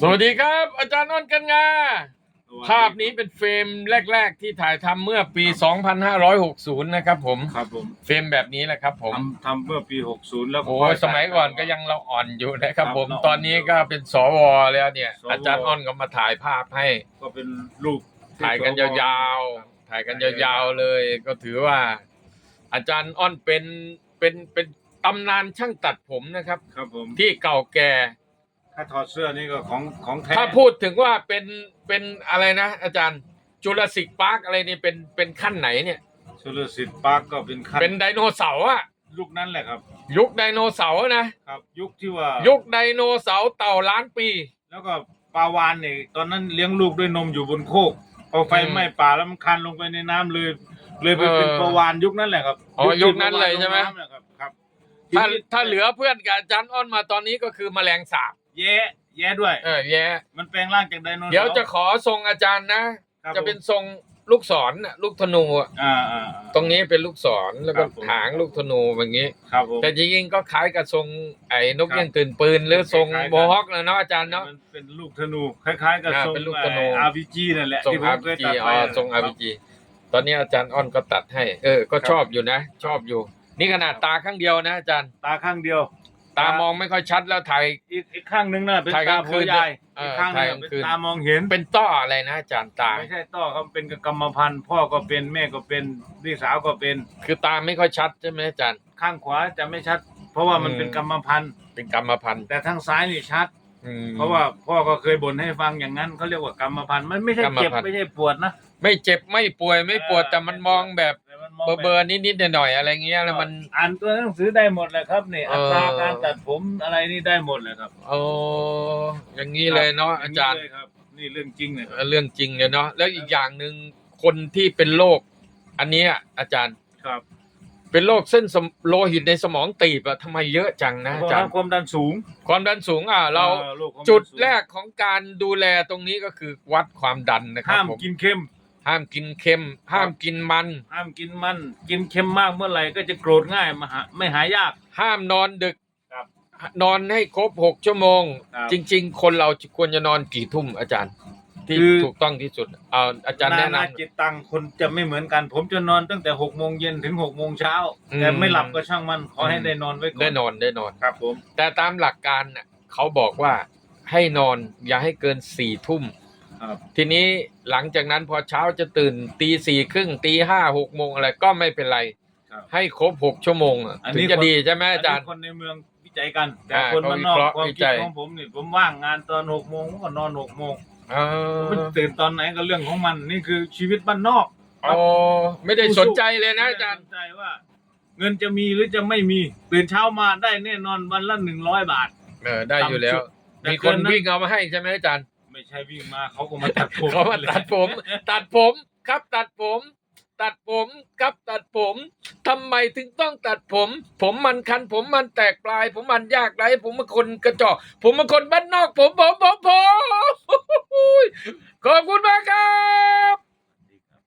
สวัสดีครับ อาจารย์อ้นกันงา ภาพนี้เป็นเฟรมแรก ๆ ที่ถ่ายทำเมื่อปี 2560 นะครับผม ครับผมเฟรมแบบนี้แหละครับผมทำทำเมื่อปี 60 แล้วโอ้ยสมัยก่อนก็ยังเราอ่อนอยู่นะครับผมครับตอนนี้ก็เป็นสวแล้วเนี่ยสวอาจารย์อ้อนก็มาถ่ายภาพให้ ก็เป็นลูกที่ถ่ายกันยาวๆ ถ่ายกันยาวๆเลย ก็ถือว่า อาจารย์อ้อนเป็นเป็นเป็นตำนานช่างตัดผมนะครับ ครับผมที่เก่าแก่ ถ้าถอดเสื้อนี่ก็ของของแท้ถ้าพูดถึงว่าเป็นเป็นอะไรนะ อาจารย์จุลศิกพาร์คอะไรนี่เป็นเป็นขั้นไหนเนี่ย สุรสิทธิ์ปาร์คก็เป็นขั้นเป็นไดโนเสาร์อะยุคนั้นแหละครับ ยุคไดโนเสาร์นะ ครับ ยุคที่ว่ายุคไดโนเสาร์เต่าล้านปี แล้วก็ปลาวานเนี่ยตอนนั้นเลี้ยงลูกด้วยนมอยู่บนโคกพอไฟอืมไหม้ป่าแล้วมันคันลงไปในน้ำเลย เลยไปเป็นเออปลาวานยุคนั้นแหละครับอ๋อยุคนั้นเลยใช่ไหมปลาวานลงน้ำนะครับครับถ้าทีนี้ถ้าเหลือเพื่อนกับอาจารย์อ้อนมาตอนนี้ก็คือแมลงสาบ แย่แย่ด้วย เออแย่มันแปลงร่างจากไดโนเสาร์เดี๋ยวจะขอทรงอาจารย์นะ ครับจะเป็นทรงลูกศรน่ะลูกธนูอะอ่าอ่าอ่า ตรงนี้เป็นลูกศรแล้วก็ครับผม หางลูกธนูแบบนี้ ครับผม แต่จริงๆก็คล้ายกับทรงไอ้นกครับเอี้ยังตื่นปืนหรือทรงคล้ายๆกัน โมฮอคนะเนาะอาจารย์เนาะ มันเป็นลูกธนูคล้ายๆกับอ่าทรงเป็นลูกธนู อาร์พีจีนั่นแหละทรงที่ผมอาร์เคยจีตัดอ๋ไปอทรงอาร์จีตอนนี้อาจารย์อ้อนก็ตัดให้ เออ ก็ครับชอบอยู่นะ ชอบอยู่ นี่ขนาดตาข้างเดียวนะอาจารย์ ตาข้างเดียว ตามองไม่ค่อยชัดแล้วถ่าย อีกอีกข้างนึงน่ะเป็นถ่ายกตาลางโพคืนยายเออีอกข้างนึถ่ายงกลางเป็นคืน ตามองเห็นเป็นต้ออะไรนะอาจารย์ตา ไม่ใช่ต้อเขาเป็นกรรมพันธุ์พ่อก็เป็นแม่ก็เป็นพี่สาวก็เป็นคือตาไม่ค่อยชัดใช่ไหมอาจารย์ ข้างขวาจะไม่ชัด เพราะว่ามันอืม เป็นกรรมพันธุ์เป็นกรรมพันธุ์แต่ทางซ้ายนี่ชัด อืม เพราะว่าพ่อก็เคยบ่นให้ฟังอย่างนั้นเขาเรียกว่ากรรมพันธุ์มันไม่ใช่กรรมเจ็บพันธุ์ ไม่ใช่ปวดนะ ไม่เจ็บไม่ป่วยไม่ปวดเออแต่มันมองแบบแต่ มันมองเบอร์เบอร์นิดๆหน่อยๆอะไรเงี้ยแล้วมัน อ่านตัวหนังสือได้หมดเลยครับนี่เออัอตราการตัดผมอะไรนี่ได้หมดเลยครับโอ้อย่างนี้เลยเนาะอาจารย์นี่เลยครับ นี่เรื่องจริงเลยครับเรื่องจริงเลยเนาะแล้วอีกอย่างหนึ่งคนที่เป็นโรคอันเนี้ยอาจารย์ครับเป็นโรคเส้นสมโลหิตในสมองตีบอะทำไมเยอะจังนะเพอาราะจารว่าย์ความดันสูงความดันสูงอะเราออโคความนจุดสูงแรกของการดูแลตรงนี้ก็คือวัดความดันนะครับห้ามผมกินเค็ม ห้ามกินเค็ม ห้ามกินมัน ห้ามกินมัน กินเค็มมากเมื่อไหร่ก็จะโกรธง่ายมาหาไม่หายาก ห้ามนอนดึกครับ นอนให้ครบหกชั่วโมง ครับจริง ๆ คนเราควรจะนอนกี่ทุ่มอาจารย์ ที่คือ ถูกต้องที่สุดเอาอาจารย์แนะนานำจิตตังคนจะไม่เหมือนกัน ผมจะนอนตั้งแต่หกโมงเย็นถึงหกโมงเช้าอืม แต่ไม่หลับก็ช่างมันขอให้อืมได้นอนไว้ก่อนได้นอนได้นอน ครับผมแต่ตามหลักการน่ะเขาบอกว่าให้นอนอย่าให้เกินสี่ทุ่ม ครับ ทีนี้หลังจากนั้นพอเช้าจะตื่นตีสี่ครึ่งตีห้าหกโมงอะไรก็ไม่เป็นไรครับ ให้ครบหกชั่วโมงอะอันถึนี้งจะคน ดีใช่ไหมอาจารย์ นนี้คนในเมืองวิจัยกัน แต่อ่าคนบ้านนอกเขาวิเคราะห์ความวิคิจัดยของผมนี่ผมว่างงานตอนหกโมงผมก็นอนหกโมงเออมันตื่นตอนไหนก็เรื่องของมันนี่คือชีวิตบ้านนอกอ๋อไม่ได้สนใจเลยนะอาจารย์ ไม่ได้สนใจว่า เงินจะมีหรือจะไม่มีตื่นเช้ามาได้แน่นอนวันละหนึ่งร้อยบาท เออได้อยู่แล้วแต่มีเกิคนนนั้นวิ่งเอามาให้ใช่ไหมอาจารย์ ไม่ใช่วิ่งมาเขาก็มาตัดผมเขามาตัดผม ตัดผมครับตัดผม ตัดผมครับตัดผมทำไมถึงต้องตัดผม ผมมันคัน ผมมันแตกปลาย ผมมันยากไรผมเป็นคนกระจอกผมเป็นคนบ้านนอกผมผมผมผมขอบคุณมากครับ